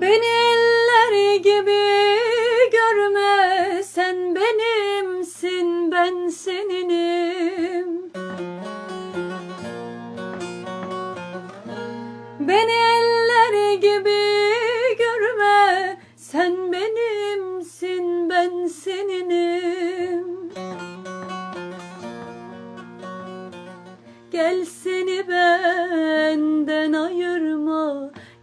Beni eller gibi görme sen benimsin ben seninim. Beni eller gibi görme sen benimsin ben seninim. Gel seni ben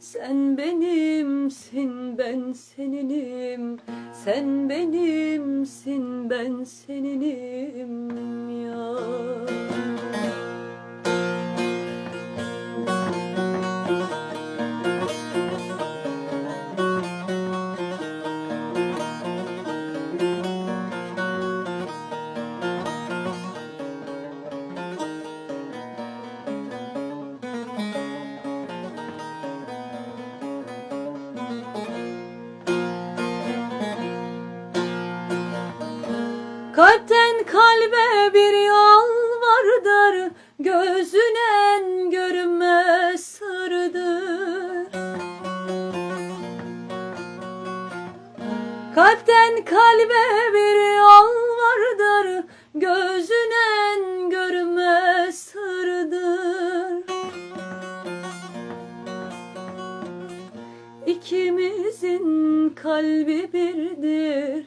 Sen benimsin ben seninim. Sen benimsin ben seninim ya Kalpten kalbe bir yol vardır Gözünen görünmez sırdır Kalpten kalbe bir yol vardır Gözünen görünmez sırdır İkimizin kalbi birdir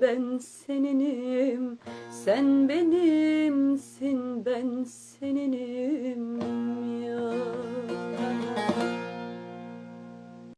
ben seninim. Sen benimsin ben seninim